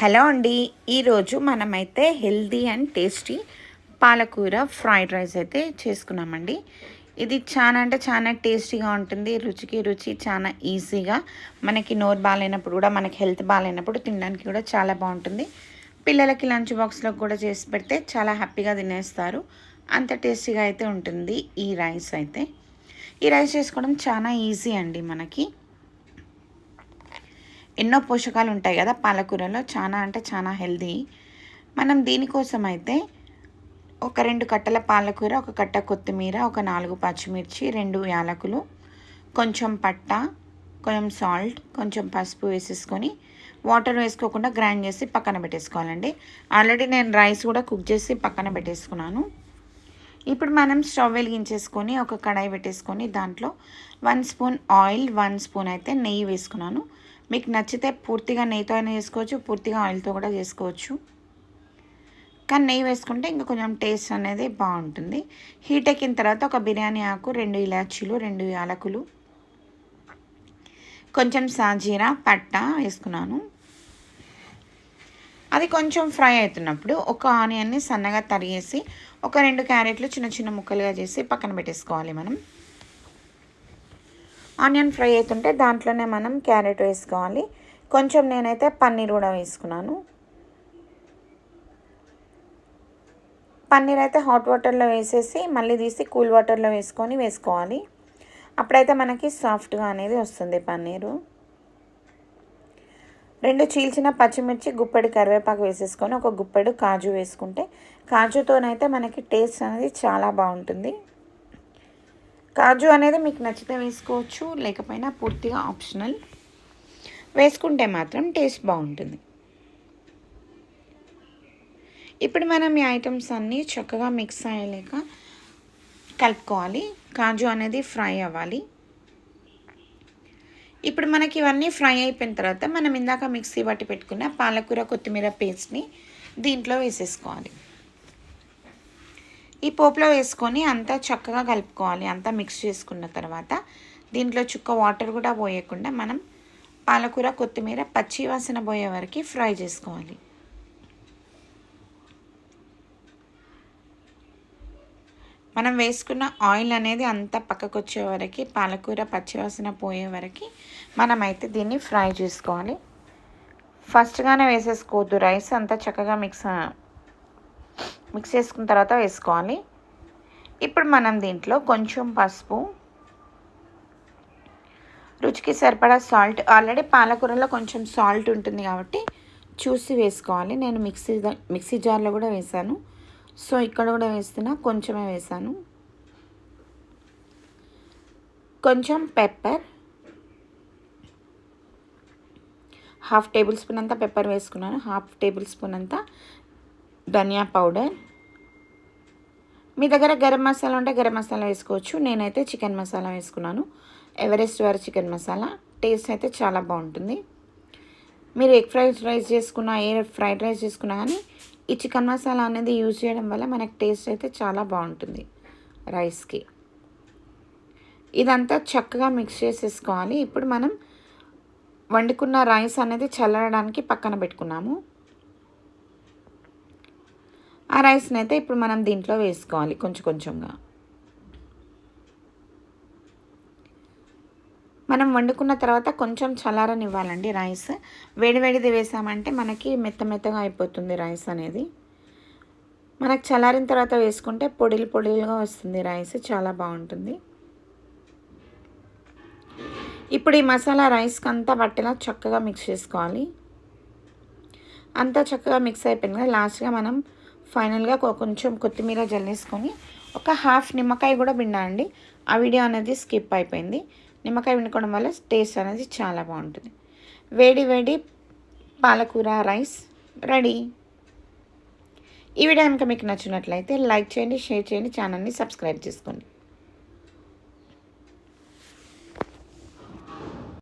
Hello అండి. ఈరోజు మనమైతే హెల్దీ అండ్ టేస్టీ పాలకూర ఫ్రైడ్ రైస్ అయితే చేసుకున్నామండి. ఇది చాలా అంటే చాలా టేస్టీగా ఉంటుంది రుచికి రుచి చాలా ఈజీగా. మనకి నోరు బాగాలేనప్పుడు కూడా మనకి హెల్త్ బాగాలేనప్పుడు తినడానికి కూడా చాలా బాగుంటుంది. పిల్లలకి లంచ్ బాక్స్లో కూడా చేసి పెడితే చాలా హ్యాపీగా తినేస్తారు. అంత టేస్టీగా అయితే ఉంటుంది ఈ రైస్ అయితే. ఈ రైస్ చేసుకోవడం చాలా ఈజీ అండి మనకి. ఎన్నో పోషకాలు ఉంటాయి కదా పాలకూరలో చాలా అంటే చాలా హెల్దీ. మనం దీనికోసం అయితే ఒక రెండు కట్టల పాలకూర ఒక కట్ట కొత్తిమీర ఒక నాలుగు పచ్చిమిర్చి రెండు యాలకులు కొంచెం పట్ట కొంచెం సాల్ట్ కొంచెం పసుపు వేసేసుకొని వాటర్ వేసుకోకుండా గ్రైండ్ చేసి పక్కన పెట్టేసుకోవాలండి. ఆల్రెడీ నేను రైస్ కూడా కుక్ చేసి పక్కన పెట్టేసుకున్నాను. ఇప్పుడు మనం స్టవ్ వెలిగించేసుకొని ఒక కడాయి పెట్టేసుకొని దాంట్లో one spoon oil one spoon అయితే నెయ్యి వేసుకున్నాను. మీకు నచ్చితే పూర్తిగా నెయ్యితో అయినా చేసుకోవచ్చు పూర్తిగా ఆయిల్తో కూడా చేసుకోవచ్చు. కానీ నెయ్యి వేసుకుంటే ఇంకా కొంచెం టేస్ట్ అనేది బాగుంటుంది. హీట్ ఎక్కిన తర్వాత ఒక బిర్యానీ ఆకు రెండు ఇలాచీలు రెండు యాలకులు కొంచెం సాజీరా పట్ట వేసుకున్నాను. అది కొంచెం ఫ్రై అవుతున్నప్పుడు ఒక ఆనియన్ని సన్నగా తరిగేసి ఒక రెండు క్యారెట్లు చిన్న చిన్న ముక్కలుగా చేసి పక్కన పెట్టేసుకోవాలి మనం. ఆనియన్ ఫ్రై అవుతుంటే దాంట్లోనే మనం క్యారెట్ వేసుకోవాలి. కొంచెం నేనైతే పన్నీర్ కూడా వేసుకున్నాను. పన్నీర్ అయితే హాట్ వాటర్లో వేసేసి మళ్ళీ తీసి కూల్ వాటర్లో వేసుకొని వేసుకోవాలి. అప్పుడైతే మనకి సాఫ్ట్గా అనేది వస్తుంది పన్నీరు. రెండు చీల్చిన పచ్చిమిర్చి గుప్పెడు కరివేపాకు వేసేసుకొని ఒక గుప్పెడు కాజు వేసుకుంటే కాజుతోనైతే మనకి టేస్ట్ అనేది చాలా బాగుంటుంది. కాజు అనేది మీకు నచ్చితే వేసుకోవచ్చు లేకపోయినా పూర్తిగా ఆప్షనల్. వేసుకుంటే మాత్రం టేస్ట్ బాగుంటుంది. ఇప్పుడు మనం ఈ ఐటమ్స్ అన్నీ చక్కగా మిక్స్ అయ్యలేక కలుపుకోవాలి. కాజు అనేది ఫ్రై అవ్వాలి. ఇప్పుడు మనకి ఇవన్నీ ఫ్రై అయిపోయిన తర్వాత మనం ఇందాక మిక్సీ బట్టి పెట్టుకున్న పాలకూర కొత్తిమీర పేస్ట్ని దీంట్లో వేసేసుకోవాలి. ఈ పోపులో వేసుకొని అంతా చక్కగా కలుపుకోవాలి. అంతా మిక్స్ చేసుకున్న తర్వాత దీంట్లో చుక్క వాటర్ కూడా పోయకుండా మనం పాలకూర కొత్తిమీర పచ్చి వాసన పోయే వరకు ఫ్రై చేసుకోవాలి. మనం వేసుకున్న ఆయిల్ అనేది అంతా పక్కకు వచ్చే వరకు పాలకూర పచ్చివాసన పోయే వరకు మనమైతే దీన్ని ఫ్రై చేసుకోవాలి. ఫస్ట్గానే వేసేసుకోవద్దు. రైస్ అంతా చక్కగా మిక్స్ మిక్స్ చేసుకున్న తర్వాత వేసుకోవాలి. ఇప్పుడు మనం దీంట్లో కొంచెం పసుపు రుచికి సరిపడా సాల్ట్ ఆల్రెడీ పాలకూరలో కొంచెం సాల్ట్ ఉంటుంది కాబట్టి చూసి వేసుకోవాలి. నేను మిక్సీ మిక్సీ జార్లో కూడా వేసాను. సో ఇక్కడ కూడా వేస్తున్నా కొంచెమే వేసాను. కొంచెం పెప్పర్ హాఫ్ టేబుల్ స్పూన్ అంతా పెప్పర్ వేసుకున్నాను. హాఫ్ టేబుల్ స్పూన్ అంతా ధనియా పౌడర్. మీ దగ్గర గరం మసాలా ఉంటే గరం మసాలా వేసుకోవచ్చు. నేనైతే చికెన్ మసాలా వేసుకున్నాను. ఎవరెస్ట్ వారి చికెన్ మసాలా. టేస్ట్ అయితే చాలా బాగుంటుంది. మీరు ఎగ్ ఫ్రైడ్ రైస్ చేసుకున్నా ఏ ఫ్రైడ్ రైస్ చేసుకున్నా కానీ ఈ చికెన్ మసాలా అనేది యూజ్ చేయడం వల్ల మనకి టేస్ట్ అయితే చాలా బాగుంటుంది రైస్కి. ఇదంతా చక్కగా మిక్స్ చేసేసుకోవాలి. ఇప్పుడు మనం వండుకున్న రైస్ అనేది చల్లడానికి పక్కన పెట్టుకున్నాము. ఆ రైస్ని అయితే ఇప్పుడు మనం దీంట్లో వేసుకోవాలి కొంచెం కొంచెంగా. మనం వండుకున్న తర్వాత కొంచెం చల్లారనివ్వాలండి రైస్. వేడివేడిది వేసామంటే మనకి మెత్త మెత్తగా అయిపోతుంది రైస్ అనేది. మనకు చల్లారిన తర్వాత వేసుకుంటే పొడిలు పొడిలుగా వస్తుంది రైస్ చాలా బాగుంటుంది. ఇప్పుడు ఈ మసాలా రైస్కి అంతా పట్టేలా చక్కగా మిక్స్ చేసుకోవాలి. అంతా చక్కగా మిక్స్ అయిపోయింది కదా లాస్ట్గా మనం ఫైనల్గా కొంచెం కొత్తిమీర జల్లేసుకొని ఒక హాఫ్ నిమ్మకాయ కూడా పిండా అండి ఆ వీడియో అనేది స్కిప్ అయిపోయింది. నిమ్మకాయ పిండుకోవడం వల్ల టేస్ట్ అనేది చాలా బాగుంటుంది. వేడి వేడి పాలకూర రైస్ రెడీ. ఈ వీడియో కనుక మీకు నచ్చినట్లయితే లైక్ చేయండి షేర్ చేయండి ఛానల్ని సబ్స్క్రైబ్ చేసుకోండి.